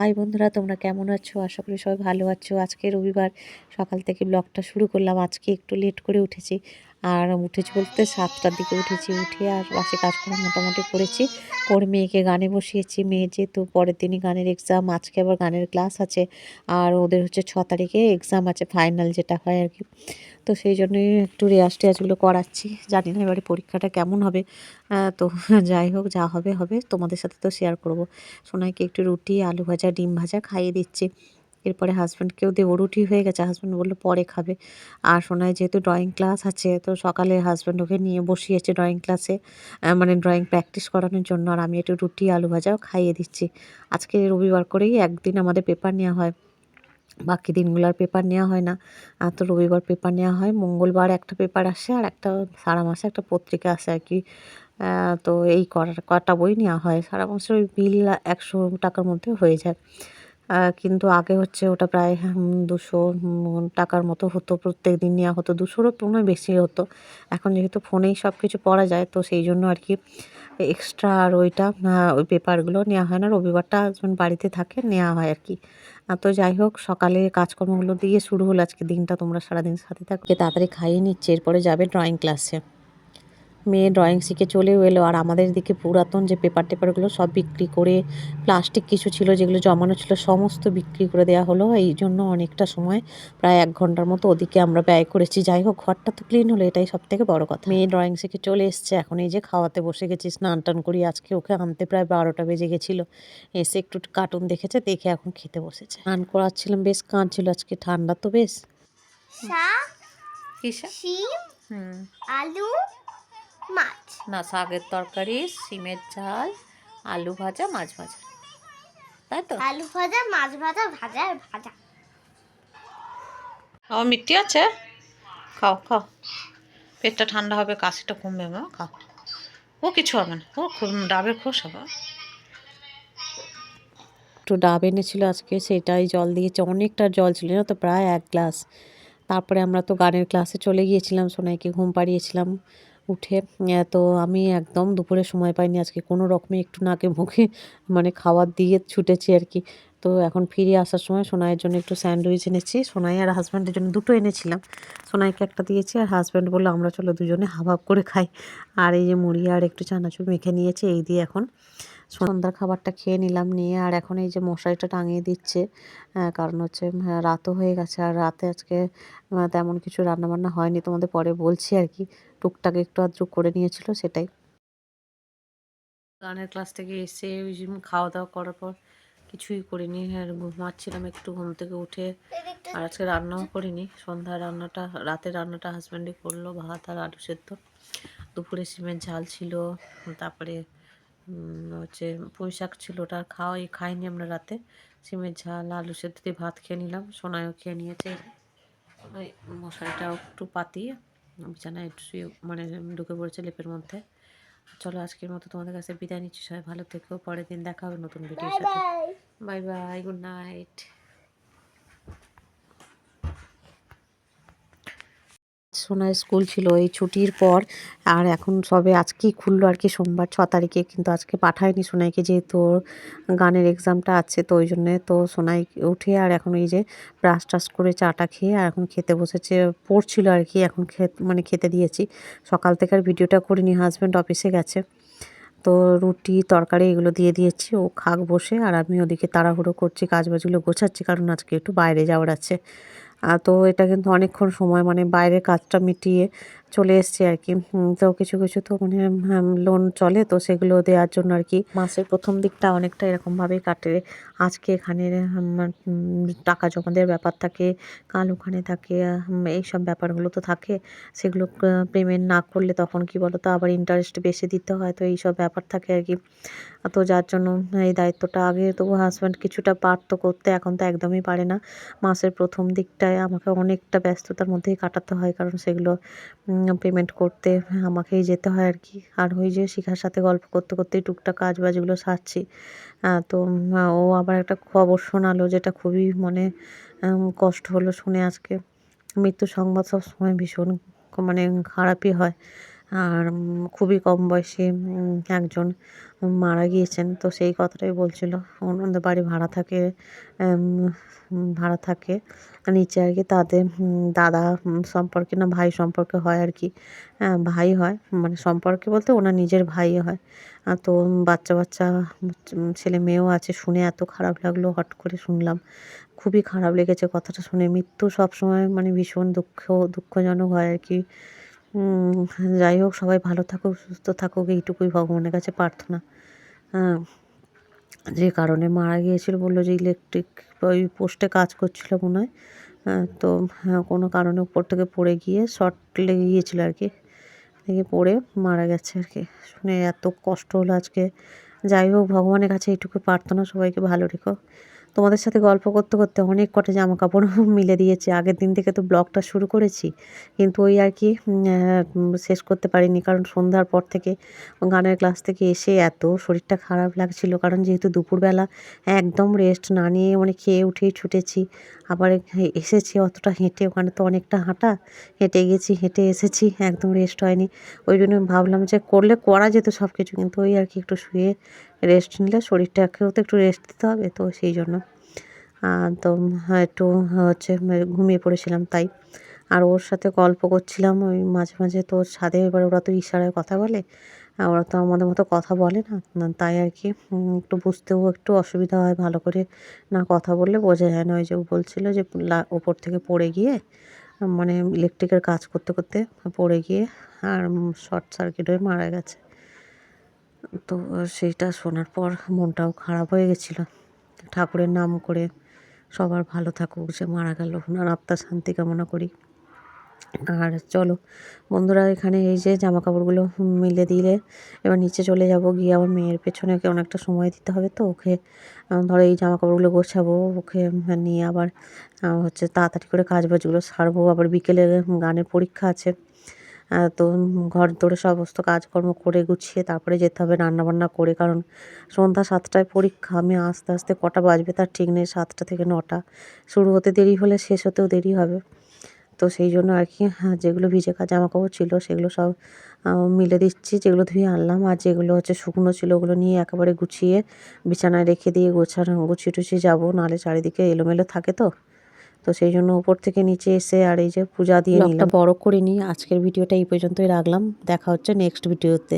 High বন্ধুরা, তোমরা কেমন আছো? আশা করি সবাই ভালো আছো। আজকে রবিবার, সকাল থেকে ব্লগটা শুরু করলাম। আজকে একটু লেট করে উঠেছি। আর উঠেছি বলতে সাতটার দিকে উঠেছি, উঠে আর বাসে কাজকর্ম মোটামুটি করেছি। করে মেয়েকে গানে বসিয়েছি। মেয়ে যেহেতু পরের দিনই গানের এক্সাম আজকে আবার গানের ক্লাস আছে আর ওদের হচ্ছে ছ তারিখে এক্সাম আছে ফাইনাল যেটা হয় আর কি। তো সেই জন্যই একটু রেয়াজ টেয়াজগুলো করাচ্ছি। জানি না এবারে পরীক্ষাটা কেমন হবে। তো যাই হোক, যা হবে হবে। তোমাদের সাথে তো শেয়ার করব। সোনাইকে একটু রুটি, আলু ভাজা, ডিম ভাজা খাইয়ে দিচ্ছি। এরপরে হাজব্যান্ডকেও দেবো রুটি হয়ে গেছে। হাজব্যান্ড বলল, পরে খাবে। আর সোনায় যেহেতু ড্রয়িং ক্লাস আছে, তো সকালে হাজব্যান্ড ওকে নিয়ে বসিয়েছে ড্রয়িং ক্লাসে মানে ড্রয়িং প্র্যাকটিস করানোর জন্য। আর আমি একটু রুটি, আলু ভাজাও খাইয়ে দিচ্ছি। আজকে রবিবার করেই একদিন আমাদের পেপার নেওয়া হয়। বাকি দিনগুলোর পেপার নেওয়া হয় না। আর তো রবিবার পেপার নেওয়া হয়। মঙ্গলবার একটা পেপার আসে আর একটা সারা মাসে একটা পত্রিকা আসে আর কি। তো এই কটা বই নেওয়া হয়। সারা মাসের ওই বিল একশো টাকার মধ্যে হয়ে যায়। কিন্তু আগে হচ্ছে ওটা প্রায় দুশো টাকার মতো হতো। প্রত্যেক দিন নেওয়া হতো। দুশোরও তুলনায় বেশি হতো। এখন যেহেতু ফোনেই সব কিছু পড়া যায়, তো সেই জন্য আর কি এক্সট্রা আর ওইটা ওই পেপারগুলো নেওয়া হয় না। রবিবারটা হাজব্যান্ড বাড়িতে থাকে, নেওয়া হয় আর কি। তো যাই হোক, সকালে কাজকর্মগুলো দিয়ে শুরু হলো। আজকে দিনটা তোমরা সারাদিন সাথে থাকবে তাড়াতাড়ি খাইয়ে নিচ্ছে, এরপরে যাবে ড্রয়িং ক্লাসে মেয়ে ড্রয়িং শিখে চলেও এলো। আর আমাদের দিকে পুরাতন যে পেপার টেপারগুলো সব বিক্রি করে প্লাস্টিক কিছু ছিল যেগুলো জমানো ছিল সমস্ত বিক্রি করে দেওয়া হলো। এই জন্য অনেকটা সময় প্রায় এক ঘণ্টার মতো ওদিকে আমরা ব্যয় করেছি। যাই হোক ঘরটা তো ক্লিন হলো এটাই সব থেকে বড় কথা। মেয়ে ড্রয়িং শিখে চলে এসছে। এখন এই যে খাওয়াতে বসে গেছি স্নান টান করি। আজকে ওকে আনতে প্রায় বারোটা বেজে গেছিল। এসে একটু কার্টুন দেখেছে দেখে এখন খেতে বসেছে। স্নান করাচ্ছিলাম বেশ কাঁদছিল আজকে। ঠান্ডা তো বেশ। শাক? শিম হুম। আলু মাছ। না শাকের তরকারি সিমের ঝাল আলু ভাজা মাছ ভাজা। তাই তো? আলু ভাজা মাছ ভাজা ভাজা আর ভাজা। আমার মিষ্টি আছে? খাও খাও। পেটটা ঠান্ডা হবে কাশিটা কমবে মা খাও। ও কিছু হবে না। ও খুব ডাবের খোস হবে একটু ডাব এনেছিল আজকে সেটাই জল দিয়েছে। অনেকটা জল ছিল না তো? প্রায় এক গ্লাস। তারপরে আমরা তো গানের ক্লাসে চলে গিয়েছিলাম সোনাইকে ঘুম পাড়িয়েছিলাম। উঠে তো আমি একদম দুপুরে সময় পাইনি। আজকে কোনো রকমে একটু নাকে মুখে মানে খাবার দিয়ে ছুটেছি আর কি তো এখন ফিরে আসার সময় সোনাইয়ের জন্য একটু স্যান্ডউইচ এনেছি। সোনাই আর হাজব্যান্ডের জন্য দুটো এনেছিলাম। সোনাইকে একটা দিয়েছি আর হাজব্যান্ড বলল, আমরা চলো দুজনে হাব হাব করে খাই। আর এই যে মুড়ি আর একটু চানাচুর মেখে নিয়েছে, এই দিয়ে এখন সন্ধ্যার খাবারটা খেয়ে নিলাম নিয়ে। আর এখন এই যে মশারিটা টাঙিয়ে দিচ্ছে কারণ হচ্ছে রাতও হয়ে গেছে। আর রাতে আজকে তেমন কিছু রান্নাবান্না হয়নি। তোমাদের পরে বলছি আর কি টুকটাক একটু আধটু করে নিয়েছিল সেটাই। গানের ক্লাস থেকে এসে খাওয়া দাওয়া করার পর কিছুই করিনি, আর ঘুমাচ্ছিলাম একটু ঘুম থেকে উঠে। আর আজকে রান্নাও করিনি সন্ধ্যা রান্নাটা রাতের রান্নাটা হাজব্যান্ডই করল, ভাত আর আলু সেদ্ধ। দুপুরে সিমের ঝাল ছিল, তারপরে হচ্ছে পুঁই শাক ছিল, ওটা খাওয়াই, খাইনি আমরা রাতে। সিমের ঝাল, আলু সেদ্ধ দিয়ে ভাত খেয়ে নিলাম সোনায়ও খেয়ে নিয়েছে। ওই মশারিটাও একটু পাতিয়ে বিছানায় একটু শুয়ে মানে ঢুকে পড়েছে লেপের মধ্যে। চলো আজকের মতো তোমাদের কাছে বিদায় নিচ্ছি সবাই ভালো থেকো পরের দিন দেখা হবে নতুন ভিডিওর সাথে। বাই বাই গুড নাইট সোনার স্কুল ছিল এই ছুটির পর, আর এখন সবে আজকেই খুললো আর কি সোমবার ছ তারিখে, কিন্তু আজকে পাঠায়নি সোনাইকে যেহেতু গানের এক্সামটা আছে, তো ওই জন্যে তো সোনাই উঠে আর এখন এই যে ব্রাশ টাশ করে চাটা খেয়ে আর এখন খেতে বসেছে, পড়ছিল আর কি এখন মানে খেতে দিয়েছি। সকাল থেকে আর ভিডিওটা করিনি হাজব্যান্ড অফিসে গেছে। তো রুটি, তরকারি এগুলো দিয়ে দিয়েছি, ও খাক বসে আর আমি ওদিকে তাড়াহুড়ো করছি কাজ বাজগুলো গোছাচ্ছি, কারণ আজকে একটু বাইরে যাওয়ার আছে। তো এটা কিন্তু অনেকক্ষণ সময় মানে বাইরের কাজটা মিটিয়ে চলে এসছে আর কি। তো কিছু কিছু তো মানে লোন চলে, তো সেগুলো দেওয়ার জন্য আর কি। মাসের প্রথম দিকটা অনেকটা এরকমভাবেই কাটে। আজকে এখানে টাকা জমা দেওয়ার ব্যাপার থাকে, কাল ওখানে থাকে এইসব ব্যাপারগুলো তো থাকে। সেগুলো পেমেন্ট না করলে তখন কি বলো তো আবার ইন্টারেস্ট বেশি দিতে হয়, তো এইসব ব্যাপার থাকে আর কি। তো যার জন্য এই দায়িত্বটা আগে তো হাজব্যান্ড কিছুটা পারতো করতে, এখন তো একদমই পারে না। মাসের প্রথম দিকটায় আমাকে অনেকটা ব্যস্ততার মধ্যেই কাটাতে হয়, কারণ সেগুলো পেমেন্ট করতে আমাকেই যেতে হয় আর কি। আর ওই যে শিখার সাথে গল্প করতে করতেই টুকটাক কাজ বাজগুলো সারছি তো ও আবার একটা খবর শোনালো যেটা খুবই মনে কষ্ট হলো শুনে আজকে। মৃত্যু সংবাদ সব সময় ভীষণ মানে খারাপই হয়। আর খুবই কম বয়সে একজন মারা গিয়েছেন। তো সেই কথাটাই বলছিল। ওনাদের বাড়ি ভাড়া থাকে ভাড়া থাকে নিচে আর কি। তাদের দাদা সম্পর্কে না ভাই সম্পর্কে হয় আর কি। হ্যাঁ, ভাই হয় মানে সম্পর্কে বলতে ওনার নিজের ভাই হয়। তো বাচ্চা বাচ্চা ছেলে মেয়েও আছে শুনে এত খারাপ লাগল হট করে শুনলাম। খুবই খারাপ লেগেছে কথাটা শুনে। মৃত্যু সবসময় মানে ভীষণ দুঃখ দুঃখজনক হয় আর কি। যাই হোক সবাই ভালো থাকুক সুস্থ থাকুক এইটুকুই ভগবানের কাছে প্রার্থনা। হ্যাঁ যে কারণে মারা গিয়েছিল বলল যে ইলেকট্রিক ওই পোস্টে কাজ করছিল মনে হয়। হ্যাঁ, তো হ্যাঁ, কোনো কারণে উপর থেকে পড়ে গিয়ে শর্ট লেগে গিয়েছিল আর কি। লেগে পড়ে মারা গেছে আর কি। শুনে এত কষ্ট হলো আজকে। যাই হোক ভগবানের কাছে এইটুকু প্রার্থনা সবাইকে ভালো রেখো। তোমাদের সাথে গল্প করতে করতে অনেক কটা জামা কাপড় মিলে দিয়েছে। আগের দিন থেকে তো ব্লগটা শুরু করেছি, কিন্তু ওই আর কি শেষ করতে পারিনি। কারণ সন্ধ্যার পর থেকে গানের ক্লাস থেকে এসে এত শরীরটা খারাপ লাগছিল। কারণ যেহেতু দুপুরবেলা একদম রেস্ট না নিয়ে মানে খেয়ে উঠেই ছুটেছি, আবার এসেছি অতটা হেঁটে, ওখানে তো অনেকটা হাঁটা, হেঁটে গেছি, হেঁটে এসেছি, একদম রেস্ট হয়নি। ওই জন্য ভাবলাম যে করলে করা যেত সব কিছু কিন্তু ওই আর কি একটু শুয়ে রেস্ট নিলে শরীরটাকেও তো একটু রেস্ট দিতে হবে তো সেই জন্য তো হ্যাঁ, একটু হচ্ছে ঘুমিয়ে পড়েছিলাম তাই। আর ওর সাথে গল্প করছিলাম ওই মাঝে মাঝে তো ছাদে এবার ওরা তো ইশারায় কথা বলে ওরা তো আমাদের মতো কথা বলে না তাই আর কি একটু বুঝতেও একটু অসুবিধা হয় ভালো করে না কথা বললে বোঝা যায় না। ওই যে বলছিল যে ওপর থেকে পড়ে গিয়ে মানে ইলেকট্রিকের কাজ করতে করতে পড়ে গিয়ে আর শর্ট সার্কিট হয়ে মারা গেছে। তো সেইটা শোনার পর মনটাও খারাপ হয়ে গেছিল। ঠাকুরের নাম করে সবার ভালো থাকুক যে মারা গেল, ওনার আত্মার শান্তি কামনা করি। আর চলো, বন্ধুরা, এখানে এই যে জামা কাপড়গুলো মিলে দিলে, এবার নিচে চলে যাব, গিয়ে আমার মেয়ের পেছনে ওকে অনেকটা সময় দিতে হবে তো, ওকে ধরো এই জামা কাপড়গুলো গোছাবো, ওকে নিয়ে আবার হচ্ছে তাড়াতাড়ি করে কাজ বাজগুলো সারবো, আবার বিকেলে গানের পরীক্ষা আছে। তো ঘর দৌড়ে সমস্ত কাজকর্ম করে গুছিয়ে তারপরে যেতে হবে রান্নাবান্না করে কারণ সন্ধ্যা সাতটায় পরীক্ষা। আমি আস্তে আস্তে কটা বাজবে তার ঠিক নেই সাতটা থেকে নটা। শুরু হতে দেরি হলে শেষ হতেও দেরি হবে। তো সেই জন্য আর কি হ্যাঁ, যেগুলো ভিজে কাজ জামা কাপড় ছিল সেগুলো সব মিলে দিচ্ছি। যেগুলো ধুয়ে আনলাম আর যেগুলো হচ্ছে শুকনো ছিল ওগুলো নিয়ে একেবারে গুছিয়ে বিছানায় রেখে দিয়ে গোছানো গুছিয়ে টুছিয়ে যাব। নাহলে চারিদিকে এলোমেলো থাকে তো। তো সেই জন্য উপর থেকে নিচে এসে আর এই যে পূজা দিয়ে নিলাম। বড় করে নিয়ে আজকের ভিডিওটা এই পর্যন্তই রাখলাম। দেখা হচ্ছে নেক্সট ভিডিওতে